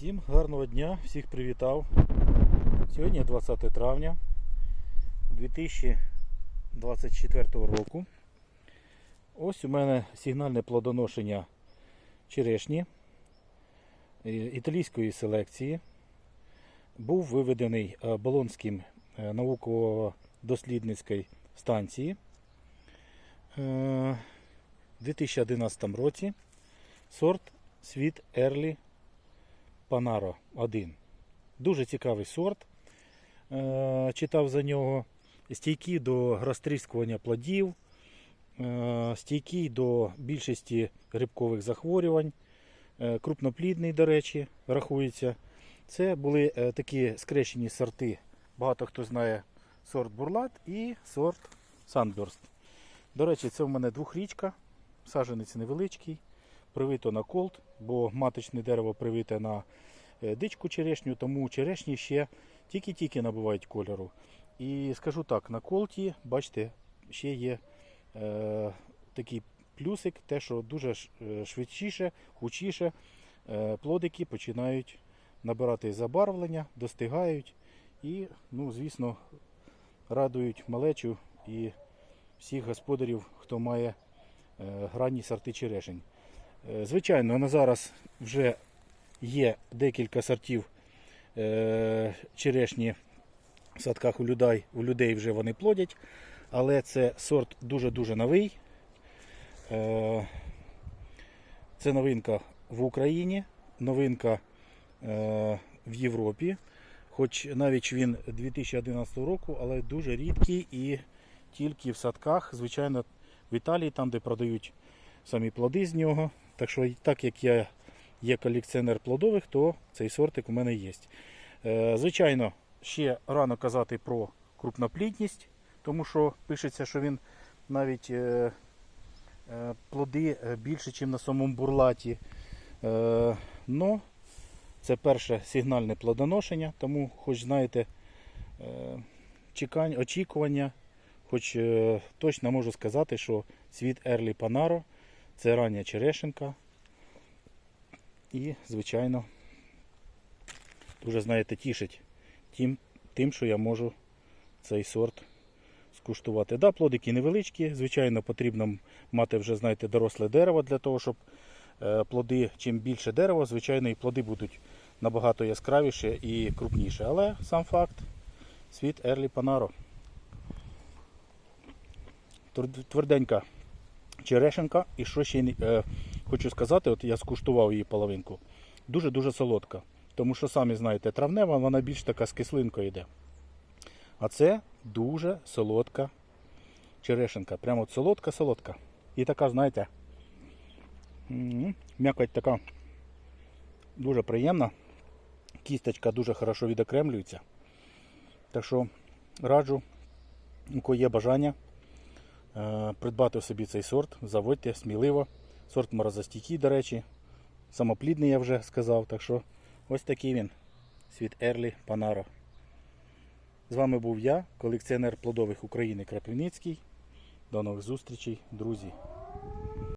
Всім гарного дня, всіх привітав. Сьогодні 20 травня 2024 року. Ось у мене сигнальне плодоношення черешні е, італійської селекції. Був виведений е, Болонським е, науково-дослідницької станції в 2011 році. Сорт Світ Ерлі Панаро 1. Дуже цікавий сорт. Е, Читав за нього. Стійкий до розтріскування плодів, е, стійкий до більшості грибкових захворювань. Е, Крупноплідний, до речі, рахується. Це були такі скрещені сорти. Багато хто знає сорт Бурлат і сорт Sunburst. До речі, це в мене двохрічка, саджанець невеличкий привито на колт, бо маточне дерево привите на е, дичку черешню, тому черешні ще тільки-тільки набувають кольору. І скажу так, на колті, бачите, ще є е, такий плюсик, те, що дуже е, швидшіше, хучіше е, плодики починають набирати забарвлення, достигають і, ну, звісно, радують малечу і всіх господарів, хто має е, гранні сорти черешень. Е, Звичайно, на зараз вже є декілька сортів е, черешні в садках у людей, у людей вже вони плодять, але це сорт дуже-дуже новий. Е, Це новинка в Україні, новинка в Європі. Хоч навіть він 2011 року, але дуже рідкий і тільки в садках, звичайно, в Італії, там, де продають самі плоди з нього. Так що, так як я є колекціонер плодових, то цей сортик у мене є. Е, Звичайно, ще рано казати про крупноплідність, тому що пишеться, що він навіть е, е, плоди більше, ніж на самому бурлаті. Но це перше сигнальне плодоношення, тому, хоч знаєте, очікування, хоч точно можу сказати, що світ Ерлі Панаро це рання черешенка. І, звичайно, дуже, знаєте, тішить тим, тим, що я можу цей сорт скуштувати. Да, плодики невеличкі, звичайно, потрібно мати вже, знаєте, доросле дерево для того, щоб е, плоди, чим більше дерева, звичайно, і плоди будуть набагато яскравіше і крупніше. Але сам факт, світ Ерлі Панаро. Тверденька черешенка. І що ще е, хочу сказати, от я скуштував її половинку. Дуже-дуже солодка. Тому що, самі знаєте, травнева, вона більш така з кислинкою йде. А це дуже солодка черешенка. Прямо от солодка-солодка. І така, знаєте, м'якоть така дуже приємна. Кісточка дуже хорошо відокремлюється. Так що раджу, у кого є бажання придбати собі цей сорт, заводьте сміливо. Сорт морозостійкий, до речі. Самоплідний я вже сказав. Так що ось такий він. Світ Ерлі Панаро. З вами був я, колекціонер плодових України Крапівницький. До нових зустрічей, друзі.